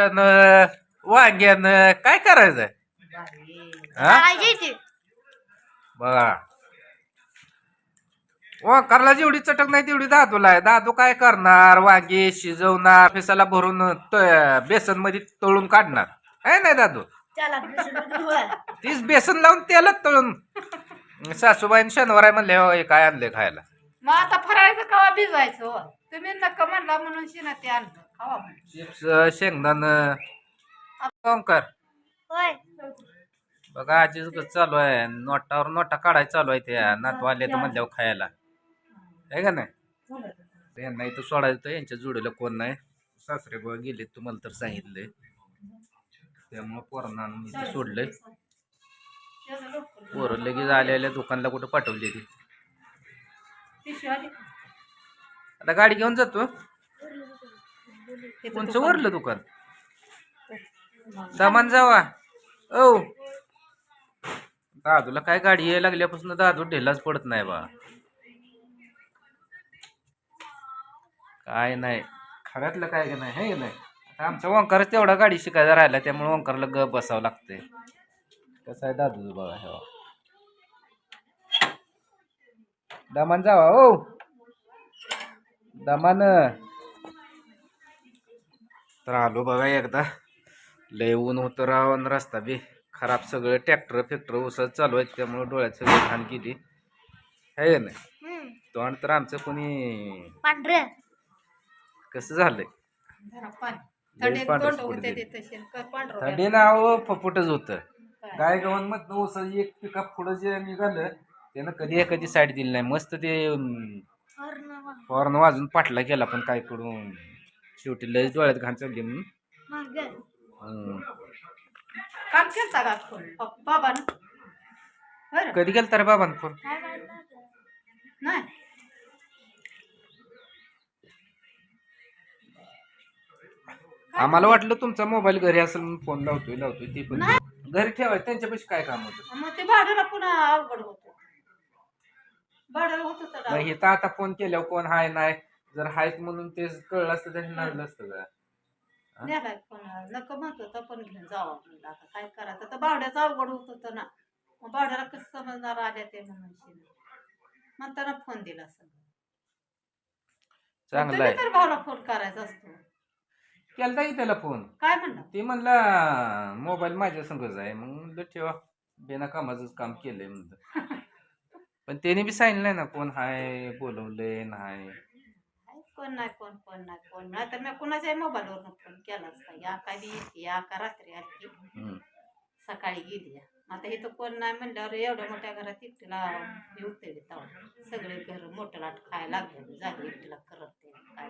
न वांग्यान काय करायचंय? हा? बघा. ओंकारला जेवढी चटक नाही तेवढी दादूला आहे. दादू काय करणार? वांगी शिजवणार फेसाला भरून बेसनमध्ये तळून काढणार. आहे नाही दादू? त्याला. तीच बेसन लावून त्यालाच तळून. सासूबाईन शनिवार आहे म्हणले "होय, काय आणले खायला? मग आता फराळाचं कवा भिजवायचं हो? तुम्ही नका म्हणला म्हणून शिना ते आणलं. खावा. चिप्स शेंगदाण. ओंकार होय. बघा आजीच कसं चालू आहे. नोटावर नोटा काढायला चालू आहे त्या. नातू आले तर म्हणल्यावर खायला. आहे का नाही? यांना इथं सोडायचं तर यांच्या जोडीला कोण नाही. सासरे बघ गेले तुम्हाला तर सांगितलंय. त्यामुळं पोरांना आणून इथं सोडलंय. पोरं लगेच आल्या दुकानला कुठं पाठवली ती. पिशवी आली का? आता गाडी घेऊन जातो कोणचं. वरलं दुकान. दामान जावा. ओ दादूला काय गाडी यायला लागल्यापासून दादू ढिलाच पडत नाही बा. काय नाही. खऱ्यातलं काय का नाही हे नाही. आता आमचा ओंकारच तेवढा गाडी शिकायला राहिला त्यामुळे ओंकारला ग बसावं लागतंय. कसं आहे दादूचं बघा हे. दामान जावा ओ दामान. तर आलो बघा एकदा. लय ऊन होतं राव आणि रस्ता बी खराब. सगळं ट्रॅक्टर फेक्टर उसत चालू आहेत त्यामुळे डोळ्यात सगळी घाण गेली. आहे का नाही? हम्म. तोंड तर आमचं कोणी पांढरं. कसं झालंय? जरा पाणी लय थंडीत पांढरं तोंड सुकून होते गेली. ते तसे. क- पांढरं थंडी नाव फपुटच होतं. काय? गाय गव्हाण मधनं ऊसाची एक पिकअप पुढं जे निघालं त्यानं कधी कधी साईड दिली नाही. मस्त ते अं, हॉर्न वाजून पाटला गेला पण काय करून शेवटी लयच डोळ्यात घाण चालली म्हणून. काम केलता का फोन? बाबा बरं. कधी गेलता रे बाबान फोन? नाही. आम्हाला वाटलं तुमचा मोबाईल घरी असेल म्हणून फोन लावतोय लावतोय ते पण. घरी ठेवायचं त्यांच्यापाशी काय काम होतं? मग ते भाड्याला पुन्हा अवघड होत. भाड्याला होत होतं मग हे तर आता फोन केल्यावर कोण हाय नाही. जर हायत म्हणून ते कळलं असतं त्याने नडलं असतं का नको म्हणत होता पण घेऊन जावा म्हणलं. आता काय करायचं? तर भाड्याचं अवघड होत होतं ना. मग भाड्याला कसं समजणार आल्या ते म्हणून. म्हणताना फोन दिला सगळं. चांगलं आहे. तर भावला फोन करायचा असतो. केलता की त्याला फोन काय म्हणलं? ते म्हणला मोबाईल माझ्या संगच आहे. मग म्हणलं ठेवा. बिना कामाचंच काम केलंय म्हणलं. पण त्याने बी सांगितलं नाही ना कोण हाय? बोलवलंय? नाही. कोण नाही कोण कोण नाही कोण नाही. तर मी कुणाच्याही मोबाईलवरून फोन केला असता या काय बी येते या का रात्री आली. सकाळी गेली. आता इथं कोण नाही म्हणल्यावर एवढ्या मोठ्या घरात एकटीला हे होते सगळे घर मोठं लाट खायला लागले जागे एकटीला करत ते काय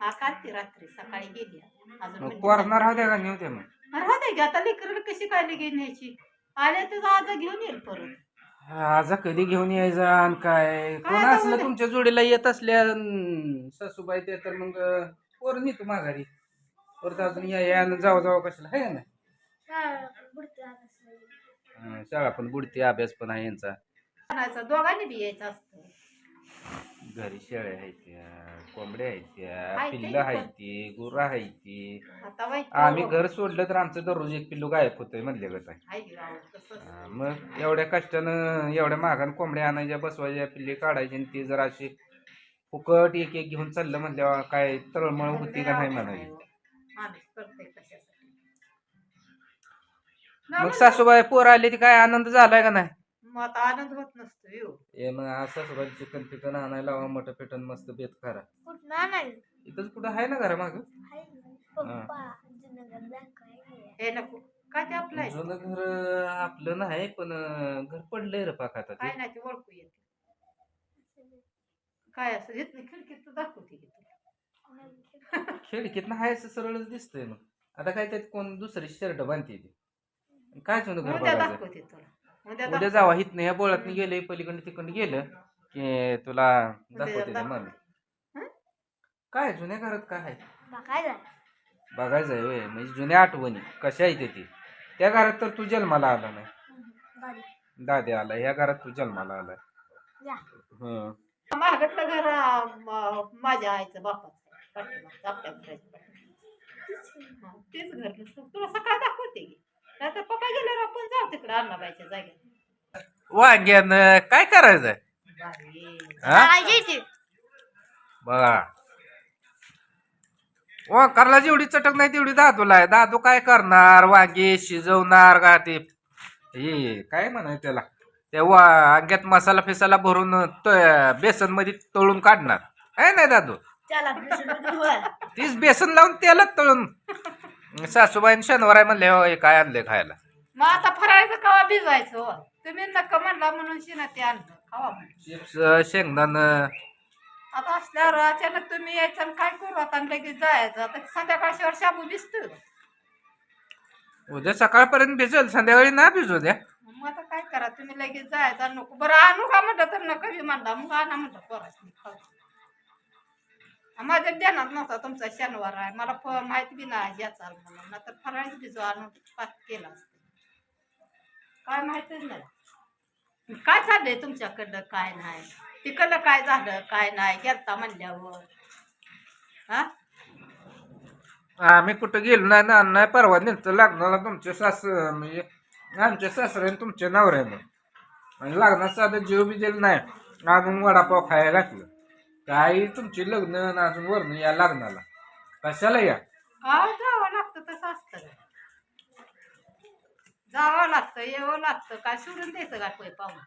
हा काढते रात्री सकाळी गेली. अजून पोरणार होत्या का नाही. होत्या मग? अरे राहते की आता लेकरं कशी काय लगेच न्यायची? आले तर आज घेऊन येईल परत. आज कधी घेऊन यायचं आणि काय? कोण आता असलं उद्या- तुमच्या जोडीला येत असल्या अन सासूबाई ते तर मग पोर नेतो माघारी. परत अजून या या आणि जाऊ जाऊ कशाला? आहे ना शाळा पण बुडते अभ्यास पण आहे यांचा. आणायचं दोघांनी बी यायचं असतं. घरी शेळ्या आहेत कोंबड्या आहेत पिल्लं आहेत गुरं आहेत आम्ही घर सोडलं तर आमचं दररोज एक पिल्लू गायब होतंय म्हणले गत आहे मग एवढ्या कष्टानं एवढ्या महागान कोंबड्या आणायच्या बसवायच्या पिल्ले काढायचे आणि ती जर अशी फुकट एक एक घेऊन चाललं म्हणल्यावर काय तळमळ होती का नाही म्हणाली. मग सासूबाई पोर आली ती काय आनंद झालाय का नाही? मग आता आनंद होत नसतो येऊ ए मग आज सासूबाई चिकन पिकन आणायला लावा मोठं पिटन मस्त बेत करा कुठं नाही इथंच कुठं आहे ना घरा माग हाय ना. पप्पा जुनगर दाखवायला हे नको. काय ते आपलं आहे? जुनं घर आपलं नाही पण अं, घर पडलंय रे पाक आता काय ते नाही ते ओळखू येते काय असं येत नाही? खिडकीत तर दाखवते की तुला. खिडकीत आहे असं सरळच दिसतंय मग. आता काय त्यात कोण दुसरी शर्ट बांधते ती. काय जुनं घर उद्या बघायचं? दाखवते तुला. उद्या उद्या जावा हित ह्या बोळात गेले पलीकडे तिकडे गेलं की तुला दाखवते ते मम्मी हं? काय जुन्या घरात काय आहे बघायला बघायचं आहे होय म्हणजे जुन्या आठवणी कशा आहेत ते त्या घरात तर तू जन्माला आला नाही दाद्या आला ह्या घरात तू जन्माला आलाय या हं. महागडलं घर अं, म- माझ्या आईचं बापाचं आहे. पाठीमागचं, आपल्या घराच्या पाठीमागचं. हा, तेच घर. तुला सकाळ दाखवते की नाहीतर पप्पा गेल्यावर आपण जाऊ तिकडे अण्णाबाईच्या जागेत वांग्यानं काय करायचंय. हा? काळजीची बघा. वांकारला जेवढी चटक नाही तेवढी दादूला आहे. दादू काय करणार? वांगी शिजवणार का ते? हे काय म्हणाय त्याला? त्या वांग्यात मसाला फिसाला भरून बेसनमध्ये तळून काढणार. आहे नाही दादू? त्याला. तीच बेसन लावून तेलात तळून सासूबाईन शनिवार आहे म्हणले हो हे काय आणले खायला? मग आता फराळाचं कवा भिजवायचं हो? तुम्ही नका म्हणला म्हणून शिना ते आणलं खावा म्हणलं. चिप्स शेंगदाणं. आता असल्यावर अचानक तुम्ही यायचं आणि काय करू आता आणि लगेच जायचं? आता संध्याकाळच्यावर शाबू भिजतो उद्या सकाळपर्यंत भिजेल संध्याकाळी ना भिजू द्या. मग आता काय करा तुम्ही लगेच जायचं आणि नको. बरं आणू का म्हटलं तर नका मी म्हणला मग आणा म्हटलं पोरासनी खाऊ. माझ्या ध्यानात नव्हता तुमचा शनिवार आहे. मला फ- माहिती बी नाही याचा म्हणून. तर फराळीच भिजू आणून पास केला असतं. काय माहितीच नाही. काय चाललंय तुमच्याकडं? काय नाही. तिकडलं काय झालं? काय नाही? गेलता म्हणल्यावर. हा? आम्ही कुठं गेलो नाही ना नाही परवा नेलतं. लग्नाला तुमचे सास म्हणजे आमच्या सासऱ्याने तुमच्या नवऱ्यानं आणि लग्नात साधं जीव बी दिलं नाही. अजून वडापाव खायला लागलं काही तुमची लग्न आणि अजून वरण या लग्नाला. कशाला या? जावं लागतं तसं असतं जावं लागतं यावं लागतं. काय सोडून द्यायचं का पै पाहून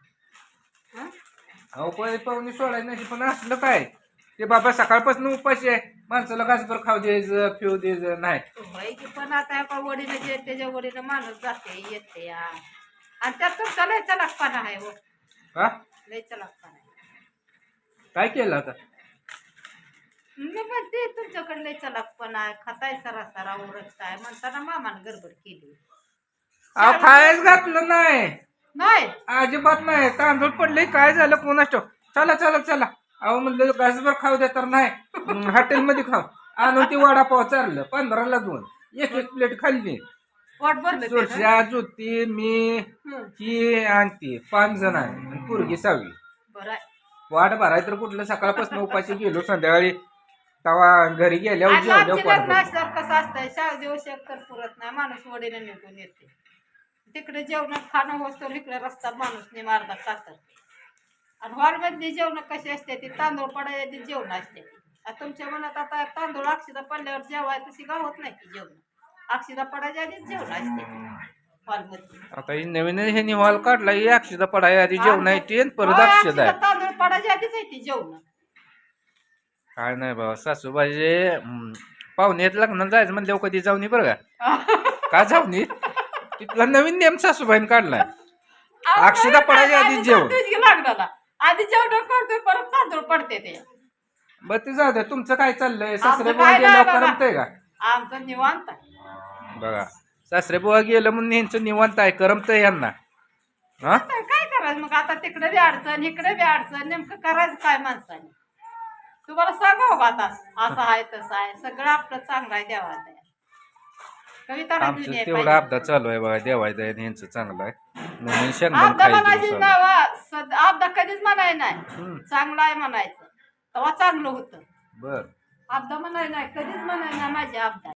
हं? अहो पै पाहुणे सोडायची नाही पण असलं काय? ते बाबा सकाळपासून उपाशी आहे. माणसाला घासभर खाऊ द्यायचं पिऊ द्यायचं नाही. होय की पण आता वडीनं जे त्याच्या वडीनं माणूस जाते येते या. आणि त्यात तुमचा लय चलाकपणा आहे हो. का लय चलाकपणा आहे. काय केलं आता? मी म्हणते चलाकपणा आहे खाताय सरा सरा म्हणताना मामानं गडबड केली. अहो खायच घातलं नाही. नाही. अजिबात नाही. तांदूळ पडले काय झालं कोणाच ठाऊक. चला चला चला. अहो म्हणलं घासभर खाऊ द्या तर नाही हॉटेलमध्ये खाऊ. आणून ती वडापाव चाललं पंधराला दोन. एक एक प्लेट खाल्ली. पोट भरलं ते? सुरशा ज्योती मी हं. ही आणि ती पाच जण आहे आणि पोरगी सहावी. बरं आहे. वाट भराय तर कुठलं सकाळपासून उपाशी गेलो संध्याकाळी तवा घरी गेल्यावर आणि जेवल्यावर आमची पोट लग्न भरलं. असल्यावर कसं असतंय? शाळ दिवस कर पुरत नाही. माणूस वडीने निघून येते तिकडे जेवण खाणं वस्तू इकडे रस्ता माणूस ने मारदा खातात आणि हॉलमधली जेवण कशी असते? ती तांदूळ पडायची जेवण असते. आता तुमच्या मनात आता तांदूळ अक्षिदा पडल्यावर जेवाय तशी गावत नाही की जेवण. अक्षिदा पडायच्या आधीच जेवण असते आता ही नवीन हे निवाल काढला ही अक्षदा पडाय आधी जेवण आहे ती आणि परत अक्षदा अक्षिदा आहे. तांदूळ पडायच्या आधीच आहे ती जेवण. काय नाही बाबा सासूबाईचे हम्म, पाहुण्यात लग्नाला जायचं म्हणल्यावर कधी जाऊन बरं का? का जाऊन तिथला नवीन नियम सासूबाईने काढलाय. अक्षदा पडायच्या आधीच जेवण. आधी जेवण करतोय परत तांदूळ पडते ते. बर ते जाऊ द्या. तुमचं काय चाललंय? सासरे बुवा बाबा. करमतंय का? आमचं निवांत. बघा सासरे बुवा गेलं म्हणून यांचं निवांत आहे करमतंय यांना. हा? काय करायचं मग? आता तिकडे बी अडचण इकडे बी अडचण. नेमकं करायचं काय माणसाने? तुम्हाला सांगाव का आता? असं आहे तसं आहे. सगळं आपलं चांगलं आहे देवाला कविता आमचं तेवढं अपदा चालू आहे बघा देवायचं आहे यांचं चांगलं आहे. म्हणून शेंगदाण आपदा खायचं म्हणायची दिवसाला. नाव सद- आपदा कधीच म्हणाय नाही. हम्म, चांगलं आहे म्हणायचं. तेव्हा चांगलं होतं. बर. आपदा म्हणाय नाही कधीच म्हणाय नाही माझी आपदा